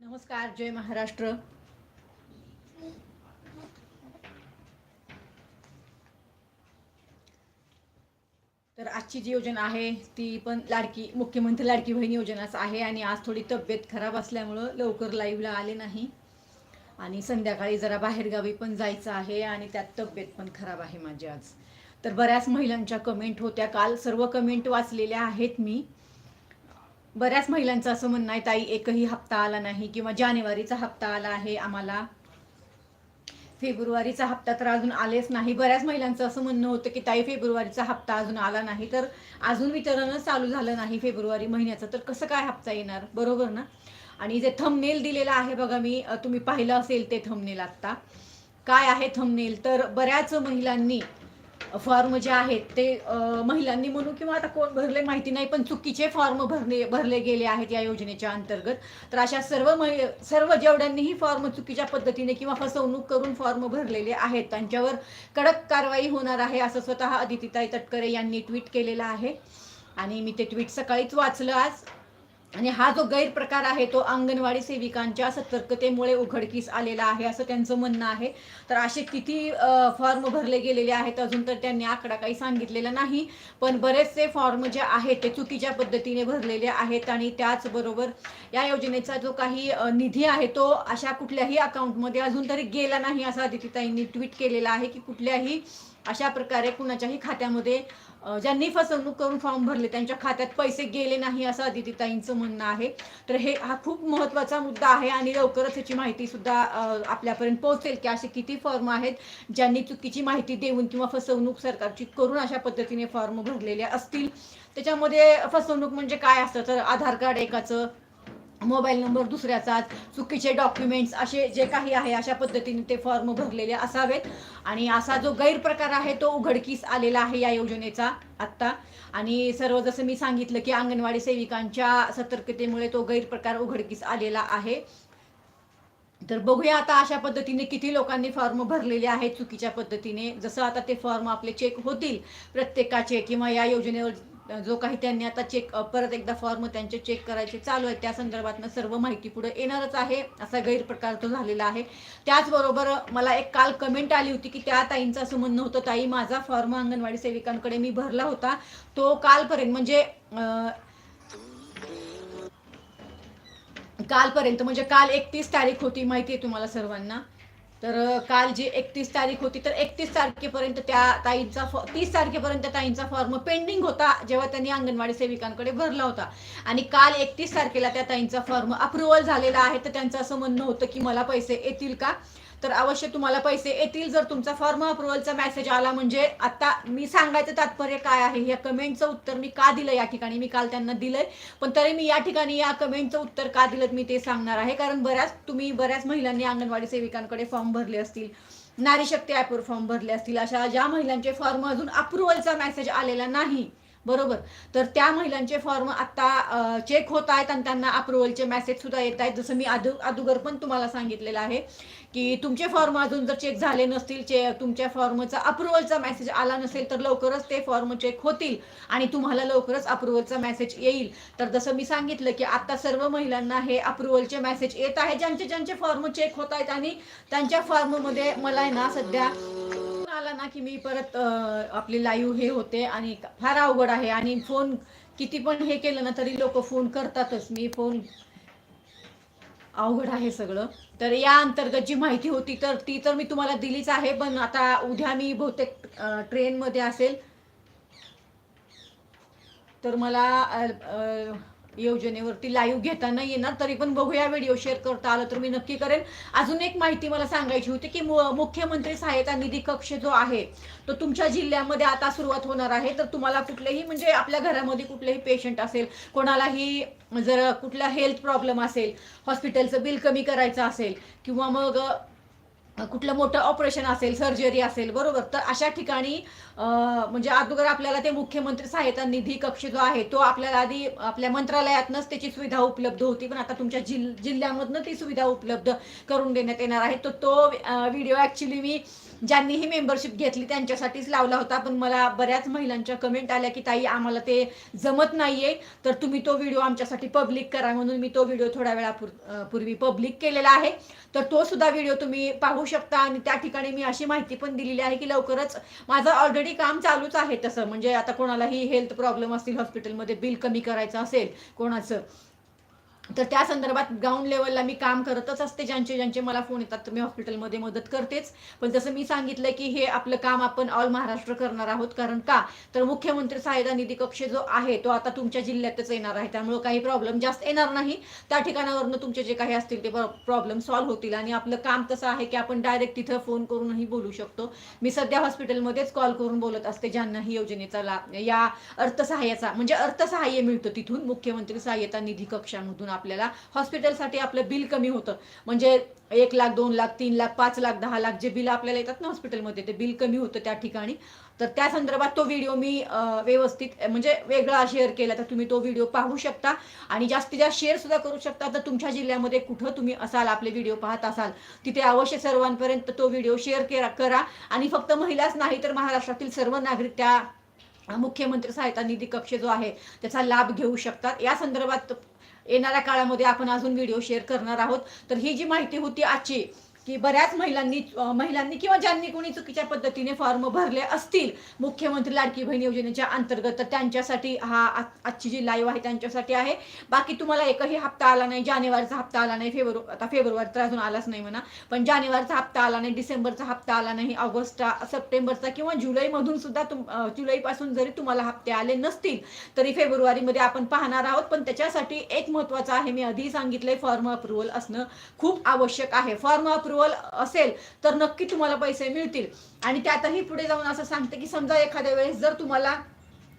नमस्कार जय महाराष्ट्र. तर आजची जी योजना आहे ती पण लाडकी मुख्यमंत्री लाडकी बहीण योजनाच आहे आणि आज थोडी तब्येत खराब असल्यामुळं लवकर लाईव्हला आले नाही. आणि संध्याकाळी जरा बाहेरगावी पण जायचं आहे आणि त्यात तब्येत पण खराब आहे माझी आज. तर बऱ्याच महिलांच्या कमेंट होत्या. काल सर्व कमेंट वाचलेल्या आहेत मी. बऱ्याच महिलांचं असं म्हणणं आहे ताई एकही हप्ता आला नाही किंवा जानेवारीचा हप्ता आला आहे आम्हाला. फेब्रुवारीचा हप्ता तर अजून आलेच नाही. बऱ्याच महिलांचं असं म्हणणं होतं की ताई फेब्रुवारीचा हप्ता अजून आला नाही तर अजून वितरणच चालू झालं नाही फेब्रुवारी महिन्याचं तर कसं काय हप्ता येणार? बरोबर ना? आणि जे थंबनेल दिलेलं आहे बघा मी तुम्ही पाहिलं असेल ते थंबनेल आत्ता. काय आहे थंबनेल तर बऱ्याच महिलांनी फॉर्म जे आहेत ते महिलांनी म्हणू किंवा आता कोण भरले माहिती नाही पण चुकीचे फॉर्म भरले भरले गेले आहेत या योजनेच्या अंतर्गत. तर अशा सर्व महि सर्व जेवढ्यांनीही फॉर्म चुकीच्या पद्धतीने किंवा फसवणूक करून फॉर्म भरलेले आहेत त्यांच्यावर कडक कारवाई होणार आहे असं स्वतः अदितीताई तटकरे यांनी ट्विट केलेलं आहे. आणि मी ते ट्विट सकाळीच वाचलं आज. आणि हा जो गैरप्रकार आहे तो अंगणवाडी सेविकांच्या सतर्कतेमुळे उघडकीस आलेला आहे असं त्यांचं म्हणणं आहे. तर असे किती फॉर्म भरले गेलेले आहेत अजून तर त्यांनी आकडा काही सांगितलेला नाही. पण बरेचसे फॉर्म जे आहेत ते चुकीच्या पद्धतीने भरलेले आहेत आणि त्याचबरोबर या योजनेचा जो काही निधी आहे तो अशा कुठल्याही अकाउंटमध्ये अजून तरी गेला नाही असं आदित्यताईंनी ट्विट केलेला आहे की कुठल्याही अशा प्रकारे कुणाच्याही खात्यामध्ये ज्यांनी फसवणूक करून फॉर्म भरले त्यांच्या खात्यात पैसे गेले नाही असं अदितीताईंचं म्हणणं आहे. तर हे हा खूप महत्त्वाचा मुद्दा आहे आणि लवकरच याची माहिती सुद्धा आपल्यापर्यंत पोहोचेल की असे किती फॉर्म आहेत ज्यांनी चुकीची माहिती देऊन किंवा फसवणूक सरकारची करून अशा पद्धतीने फॉर्म भरलेले असतील. त्याच्यामध्ये फसवणूक म्हणजे काय असतं? तर आधार कार्ड एकाचं मोबाईल नंबर दुसऱ्याचाच चुकीचे डॉक्युमेंट्स असे जे काही आहे अशा पद्धतीने ते फॉर्म भरलेले असावेत. आणि असा जो गैरप्रकार आहे तो उघडकीस आलेला आहे या योजनेचा आत्ता. आणि सर्व जसं मी सांगितलं की अंगणवाडी सेविकांच्या सतर्कतेमुळे तो गैरप्रकार उघडकीस आलेला आहे. तर बघूया आता अशा पद्धतीने किती लोकांनी फॉर्म भरलेले आहेत चुकीच्या पद्धतीने. जसं आता ते फॉर्म आपले चेक होतील प्रत्येकाचे किंवा या योजनेवर जो काही त्यांनी आता चेक परत एकदा फॉर्म त्यांचे चेक करायचे चालू आहेत. त्या संदर्भातनं सर्व माहिती पुढे येणारच आहे. असा गैरप्रकार तो झालेला आहे. त्याचबरोबर मला एक काल कमेंट आली होती की त्या ताईंचं असं म्हणणं होतं ताई माझा फॉर्म अंगणवाडी सेविकांकडे मी भरला होता. तो कालपर्यंत म्हणजे कालपर्यंत म्हणजे काल एकतीस तारीख होती माहिती आहे तुम्हाला सर्वांना. तर काल जी एकतीस तारीख होती तर एकतीस तारखेपर्यंत त्या ताईंचा फॉ तीस तारखेपर्यंत ताईंचा फॉर्म पेंडिंग होता जेव्हा त्यांनी अंगणवाडी सेविकांकडे भरला होता. आणि काल एकतीस तारखेला त्या ताईंचा फॉर्म अप्रुव्हल झालेला आहे तर त्यांचं असं म्हणणं होतं की मला पैसे येतील का? तर अवश्य तुम्हाला पैसे येतील जर तुमचा फॉर्म अप्रुव्हलचा मेसेज आला. म्हणजे आता मी सांगायचं तात्पर्य काय आहे? या कमेंटचं उत्तर मी का दिलं? या ठिकाणी मी काल त्यांना दिलंय. पण तरी मी या ठिकाणी या कमेंटचं उत्तर का दिलं मी ते सांगणार आहे. कारण बऱ्याच तुम्ही बऱ्याच महिलांनी अंगणवाडी सेविकांकडे फॉर्म भरले असतील. नारी शक्ती ॲपवर फॉर्म भरले असतील. अशा ज्या महिलांचे फॉर्म अजून अप्रुव्हलचा मेसेज आलेला नाही. बरोबर. तर त्या महिलांचे फॉर्म आता चेक होत आहेत आणि त्यांना अप्रुव्हलचे मेसेज सुद्धा येत आहेत. जसं मी अदु अदुगर पण तुम्हाला सांगितलेलं आहे की तुमचे फॉर्म अजून जर चेक झाले नसतील चे तुमच्या फॉर्मचा अप्रुव्हलचा मेसेज आला नसेल तर लवकरच ते फॉर्म चेक होतील आणि तुम्हाला लवकरच अप्रुव्हलचा मेसेज येईल. तर जसं मी सांगितलं की आता सर्व महिलांना हे अप्रुव्हलचे मेसेज येत आहे ज्यांचे ज्यांचे फॉर्म चेक होत आहेत आणि त्यांच्या फॉर्ममध्ये मला आहे ना सध्या आला ना की मी परत आपली लाईव्ह हे होते आणि फार अवघड आहे आणि फोन किती पण हे केलं ना तरी लोक फोन करतातच. मी फोन अवघड आहे सगळं. तर या अंतर्गत जी माहिती होती तर ती तर मी तुम्हाला दिलीच आहे पण आता उद्या मी बहुतेक ट्रेनमध्ये असेल. तर मला योजनेवरती लाईव्ह घेता नाही येणार तरी पण बघूया व्हिडिओ शेअर करता आला तर मी नक्की करेन. अजून एक माहिती मला सांगायची होती की मुख्यमंत्री सहायता निधी कक्ष जो आहे तो तुमच्या जिल्ह्यामध्ये आता सुरुवात होणार आहे. तर तुम्हाला कुठलेही म्हणजे आपल्या घरामध्ये कुठलेही पेशंट असेल कोणालाही जर कुठला हेल्थ प्रॉब्लेम असेल हॉस्पिटलचं बिल कमी करायचं असेल किंवा मग कुठलं मोठं ऑपरेशन असेल सर्जरी असेल बरोबर. तर अशा ठिकाणी म्हणजे अगोदर आपल्याला ते मुख्यमंत्री सहायता निधी कक्ष जो आहे तो आपल्याला आधी आपल्या मंत्रालयातनंच त्याची सुविधा उपलब्ध होती. पण आता तुमच्या जिल जिल्ह्यामधनं ती सुविधा उपलब्ध करून देण्यात येणार आहे. तर तो व्हिडिओ ॲक्च्युली मी ज्यांनी ही मेंबरशिप घेतली त्यांच्यासाठीच लावला होता. पण मला बऱ्याच महिलांच्या कमेंट आल्या की ताई आम्हाला ते जमत नाहीये. तर तुम्ही तो व्हिडिओ आमच्यासाठी पब्लिक करा. म्हणून मी तो व्हिडिओ थोड्या वेळापूर्वी पब्लिक केलेला आहे. तर तो सुद्धा व्हिडिओ तुम्ही पाहू शकता. आणि त्या ठिकाणी मी अशी माहिती पण दिलेली आहे की लवकरच माझं ऑलरेडी काम चालूच आहे तसं. म्हणजे आता कोणालाही हेल्थ प्रॉब्लेम असतील हॉस्पिटलमध्ये बिल कमी करायचं असेल कोणाचं तर त्या संदर्भात ग्राउंड लेवलला मी काम करतच असते ज्यांचे ज्यांचे मला फोन येतात. तर मी हॉस्पिटलमध्ये मदत करतेच. पण जसं मी सांगितलं की हे आपलं काम आपण ऑल महाराष्ट्र करणार आहोत. कारण का? तर मुख्यमंत्री सहायता निधी कक्ष जो आहे तो आता तुमच्या जिल्ह्यातच येणार आहे. त्यामुळे काही प्रॉब्लेम जास्त येणार नाही. त्या ठिकाणावरनं तुमचे जे काही असतील ते प्रॉब्लेम सॉल्व्ह होतील. आणि आपलं काम तसं आहे की आपण डायरेक्ट तिथं फोन करूनही बोलू शकतो. मी सध्या हॉस्पिटलमध्येच कॉल करून बोलत असते ज्यांना ही योजनेचा लाभ या अर्थसहाय्याचा म्हणजे अर्थसहाय्य मिळतं तिथून मुख्यमंत्री सहाय्यता निधी कक्षामधून आपल्याला. हॉस्पिटलसाठी आपलं बिल कमी होतं. म्हणजे एक लाख दोन लाख तीन लाख पाच लाख दहा लाख जे बिल आपल्याला येतात ना हॉस्पिटलमध्ये ते बिल कमी होतं त्या ठिकाणी. तर त्या संदर्भात तो व्हिडिओ मी व्यवस्थित म्हणजे वेगळा शेअर केला. तर तुम्ही तो व्हिडिओ पाहू शकता. आणि जास्तीत जास्त शेअर सुद्धा करू शकता. तर तुमच्या जिल्ह्यामध्ये कुठं तुम्ही असाल आपले व्हिडिओ पाहत असाल तिथे अवश्य सर्वांपर्यंत तो व्हिडिओ शेअर केला करा. आणि फक्त महिलाच नाही तर महाराष्ट्रातील सर्व नागरिक त्या मुख्यमंत्री सहायता निधी कक्ष जो आहे त्याचा लाभ घेऊ शकतात. या संदर्भात येणाऱ्या काळामध्ये आपण अजून व्हिडिओ शेअर करणार आहोत. तर ही जी माहिती होती आजची की बऱ्याच महिलांनी महिलांनी किंवा ज्यांनी कोणी चुकीच्या पद्धतीने फॉर्म भरले असतील मुख्यमंत्री लाडकी बहीण योजनेच्या अंतर्गत तर त्यांच्यासाठी हा आजची जी लाईव्ह आहे त्यांच्यासाठी आहे. बाकी तुम्हाला एकही हप्ता आला नाही जानेवारीचा हप्ता आला नाही फेब्रु आता फेब्रुवारी तर अजून आलाच नाही म्हणा. पण जानेवारीचा हप्ता आला नाही डिसेंबरचा हप्ता आला नाही ऑगस्ट सप्टेंबरचा किंवा जुलैमधून सुद्धा तुम जुलैपासून जरी तुम्हाला हप्ते आले नसतील तरी फेब्रुवारीमध्ये आपण पाहणार आहोत. पण त्याच्यासाठी एक महत्वाचं आहे मी आधी सांगितलंय फॉर्म अप्रुव्हल असणं खूप आवश्यक आहे. फॉर्म अप्रुव्हल असेल तर नक्की तुम्हाला पैसे मिळतील. आणि त्यातही पुढे जाऊन असं सांगते की समजा एखाद्या वेळेस जर तुम्हाला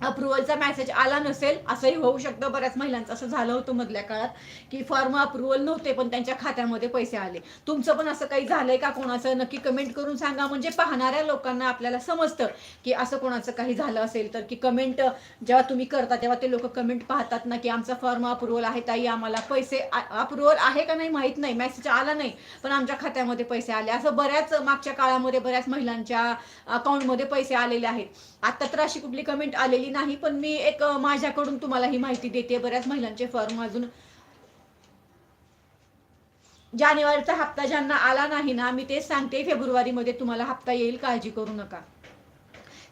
अप्रुव्हलचा मेसेज आला नसेल असंही होऊ शकतं. बऱ्याच महिलांचं असं झालं होतं मधल्या काळात की फॉर्म अप्रुव्हल नव्हते पण त्यांच्या खात्यामध्ये पैसे आले. तुमचं पण असं काही झालंय का कोणाचं? नक्की कमेंट करून सांगा. म्हणजे पाहणाऱ्या लोकांना आपल्याला समजतं की असं कोणाचं काही झालं असेल तर की कमेंट जेव्हा तुम्ही करता तेव्हा ते लोक कमेंट पाहतात ना की आमचा फॉर्म अप्रुव्हल आहे ताई आम्हाला पैसे अप्रुव्हल आहे का नाही माहीत नाही. मेसेज आला नाही पण आमच्या खात्यामध्ये पैसे आले. असं बऱ्याच मागच्या काळामध्ये बऱ्याच महिलांच्या अकाउंटमध्ये पैसे आलेले आहेत. आता तर अशी कुठली कमेंट आलेली नाही पण मी एक माझ्याकडून तुम्हाला ही माहिती देते. बऱ्याच महिलांचे फॉर्म अजून जानेवारीचा हप्ता ज्यांना आला नाही ना मी तेच सांगते फेब्रुवारीमध्ये तुम्हाला हप्ता येईल काळजी करू नका.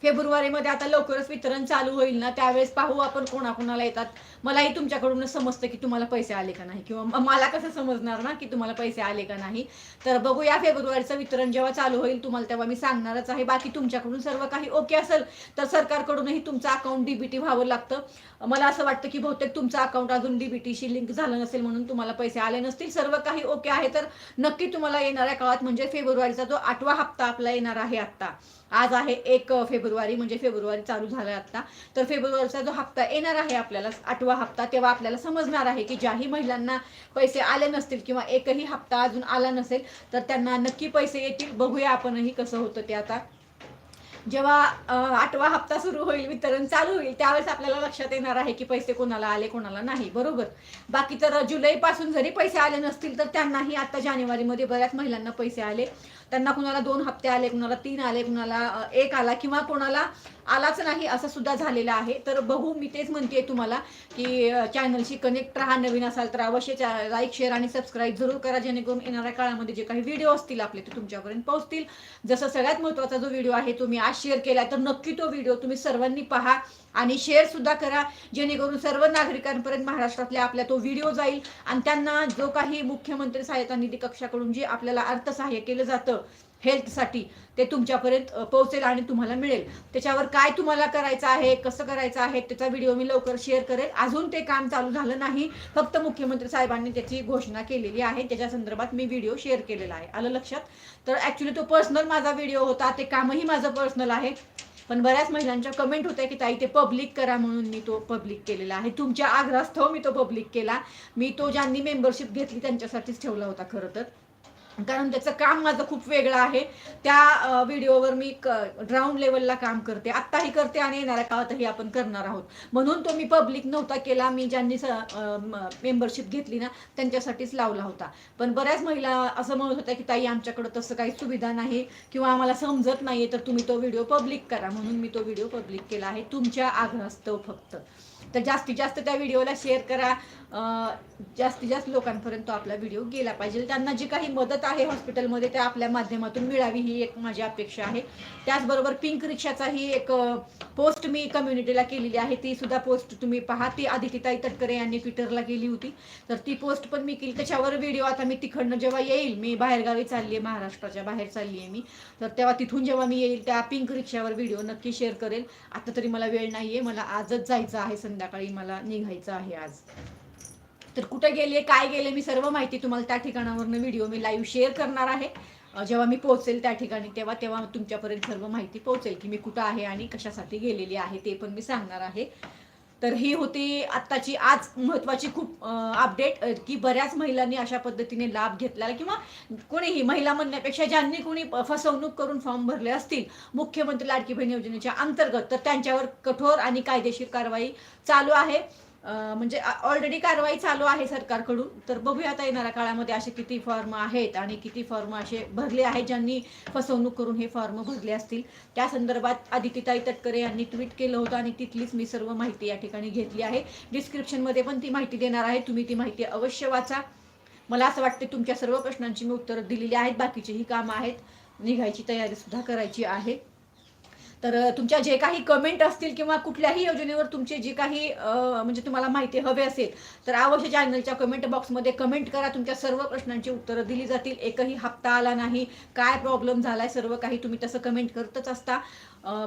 फेब्रुवारीमध्ये आता लवकरच वितरण चालू होईल ना त्यावेळेस पाहू आपण कोणाकोणाला येतात. मलाही तुमच्याकडून समजतं की तुम्हाला पैसे आले का नाही किंवा मला कसं समजणार ना की तुम्हाला पैसे आले का नाही. तर बघूया फेब्रुवारीचं वितरण जेव्हा चालू होईल तुम्हाला तेव्हा मी सांगणारच आहे. बाकी तुमच्याकडून सर्व काही ओके असेल तर सरकारकडूनही तुमचं अकाउंट डीबीटी व्हावं लागतं. मला असं वाटतं की बहुतेक तुमचं अकाउंट अजून डीबीटीशी लिंक झालं नसेल म्हणून तुम्हाला पैसे आले नसतील. सर्व काही ओके आहे तर नक्की तुम्हाला येणाऱ्या काळात म्हणजे फेब्रुवारीचा जो आठवा हप्ता आपला येणार आहे आत्ता. आज आहे एक फेब्रुवारी म्हणजे फेब्रुवारी चालू झाला आता तर फेब्रुवारीचा जो हप्ता येणार आहे आपल्याला आठवा हप्ता तेव्हा आपल्याला समजणार आहे की ज्याही महिलांना पैसे आले नसतील किंवा एकही हप्ता अजून आला नसेल तर त्यांना नक्की पैसे येतील. बघूया आपणही कसं होतं ते आता. जेव्हा आठवा हप्ता सुरू होईल वितरण चालू होईल त्यावेळेस आपल्याला लक्षात येणार आहे की पैसे कोणाला आले कोणाला नाही. बरोबर? बाकी तर जुलै पासून जरी पैसे आले नसतील तर त्यांनाही आता जानेवारीमध्ये बऱ्याच महिलांना पैसे आले. त्यांना कुणाला दोन हप्ते आले कुणाला तीन आले कुणाला एक आला किंवा कोणाला आलाच नाही असं सुद्धा झालेलं आहे. तर बघू मी तेच म्हणते तुम्हाला की चॅनलशी कनेक्ट राहा नवीन असाल तर अवश्य लाईक शेअर आणि सबस्क्राईब जरूर करा जेणेकरून येणाऱ्या काळामध्ये जे काही व्हिडिओ असतील आपले ते तुमच्यापर्यंत पोहोचतील. जसं सगळ्यात महत्त्वाचा जो व्हिडिओ आहे तुम्ही आज शेअर केला तर नक्की तो व्हिडिओ तुम्ही सर्वांनी पहा आणि शेअर सुद्धा करा जेणेकरून सर्व नागरिकांपर्यंत महाराष्ट्रातल्या आपल्या तो व्हिडिओ जाईल. आणि त्यांना जो काही मुख्यमंत्री सहायता निधी कक्षाकडून जे आपल्याला अर्थसहाय्य केलं जातं हेल्थसाठी ते तुमच्यापर्यंत पोहोचेल आणि तुम्हाला मिळेल. त्याच्यावर काय तुम्हाला करायचं आहे कसं करायचं आहे त्याचा व्हिडिओ मी लवकर शेअर करेल. अजून ते काम चालू झालं नाही. फक्त मुख्यमंत्री साहेबांनी त्याची घोषणा केलेली आहे. त्याच्या संदर्भात मी व्हिडिओ शेअर केलेला आहे. आलं लक्षात? तर ॲक्च्युली तो पर्सनल माझा व्हिडिओ होता. ते कामही माझं पर्सनल आहे. पण बऱ्याच महिलांच्या कमेंट होत्या की ताई ते पब्लिक करा म्हणून मी तो पब्लिक केलेला आहे. तुमच्या आग्रहास्तव मी तो पब्लिक केला. मी तो ज्यांनी मेंबरशिप घेतली त्यांच्यासाठीच ठेवला होता खरं तर. कारण त्याचं काम माझं खूप वेगळं आहे. त्या व्हिडिओवर मी ग्राउंड लेवलला काम करते. आत्ताही करते आणि येणाऱ्या काळातही आपण करणार आहोत. म्हणून तो मी पब्लिक नव्हता केला. मी ज्यांनी मेंबरशिप घेतली ना त्यांच्यासाठीच लावला होता. पण बऱ्याच महिला असं म्हणत होत्या की ताई आमच्याकडं तसं काही सुविधा नाही किंवा आम्हाला समजत नाही तर तुम्ही तो व्हिडिओ पब्लिक करा. म्हणून मी तो व्हिडिओ पब्लिक केला आहे. तुमच्या आग्रहास्तव फक्त. तर जास्तीत जास्त त्या व्हिडिओला शेअर करा. जास्तीत जास्त लोकांपर्यंत आपला व्हिडिओ गेला पाहिजे. त्यांना जी काही मदत आहे हॉस्पिटलमध्ये त्या आपल्या माध्यमातून मिळावी ही एक माझी अपेक्षा आहे. त्याचबरोबर पिंक रिक्षाचाही एक पोस्ट मी कम्युनिटीला केलेली आहे. ती सुद्धा पोस्ट तुम्ही पहा. ती आदितीताई तटकरे यांनी ट्विटरला केली होती. तर ती पोस्ट पण मी केली. त्याच्यावर व्हिडिओ आता मी तिकडनं जेव्हा येईल मी बाहेरगावी चालली आहे महाराष्ट्राच्या बाहेर चालली आहे मी. तर तेव्हा तिथून जेव्हा मी येईल त्या पिंक रिक्षावर व्हिडिओ नक्की शेअर करेल. आता तरी मला वेळ नाही आहे मला आजच जायचं आहे. संध्याकाळी मला निघायचं आहे आज. तर कुठे गेले काय गेले मी सर्व माहिती तुम्हाला त्या ठिकाणावरनं व्हिडिओ मी लाईव्ह शेअर करणार आहे. जेव्हा मी पोहोचेल त्या ठिकाणी तेव्हा तेव्हा तुमच्यापर्यंत सर्व माहिती पोहोचेल की मी कुठं आहे आणि कशासाठी गेलेली आहे ते पण मी सांगणार आहे. तर ही होती आत्ताची आज महत्त्वाची खूप अपडेट की बऱ्याच महिलांनी अशा पद्धतीने लाभ घेतलेला किंवा कोणीही महिला म्हणण्यापेक्षा ज्यांनी कोणी फसवणूक करून फॉर्म भरले असतील मुख्यमंत्री लाडकी बहीण योजनेच्या अंतर्गत तर त्यांच्यावर कठोर आणि कायदेशीर कारवाई चालू आहे. म्हणजे ऑलरेडी कारवाई चालू आहे सरकारकडून. तर बघूया आता येणाऱ्या काळामध्ये असे किती फॉर्म आहेत आणि किती फॉर्म असे भरले आहेत ज्यांनी फसवणूक करून हे फॉर्म भरले असतील. त्या संदर्भात आदितीताई तटकरे यांनी ट्विट केलं होतं आणि तिथलीच मी सर्व माहिती या ठिकाणी घेतली आहे. डिस्क्रिप्शनमध्ये पण ती माहिती देणार आहे. तुम्ही ती माहिती अवश्य वाचा. मला असं वाटते तुमच्या सर्व प्रश्नांची मी उत्तरं दिलेली आहेत. बाकीचीही कामं आहेत. निघायची तयारी सुद्धा करायची आहे. तर तुमच्या जे काही कमेंट असतील किंवा कुठल्याही योजनेवर तुमचे जे काही म्हणजे तुम्हाला माहिती हवे असेल तर अवश्य चॅनलच्या कमेंट बॉक्समध्ये कमेंट करा. तुमच्या सर्व प्रश्नांची उत्तरं दिली जातील. एकही हप्ता आला नाही. काय प्रॉब्लेम झालाय? सर्व काही तुम्ही तसं कमेंट करतच असता.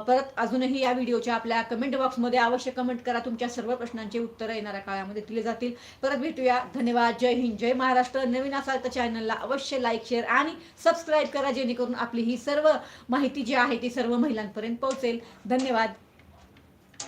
परत अजूनही या व्हिडिओच्या आपल्या कमेंट बॉक्समध्ये अवश्य कमेंट करा. तुमच्या सर्व प्रश्नांची उत्तरं येणाऱ्या काळामध्ये दिली जातील. परत भेटूया. धन्यवाद. जय हिंद. जय महाराष्ट्र. नवीन असाल तर चॅनलला अवश्य लाईक शेअर आणि सबस्क्राईब करा. जेणेकरून आपली ही सर्व माहिती जी आहे ती सर्व महिलांपर्यंत पोहोचेल. धन्यवाद.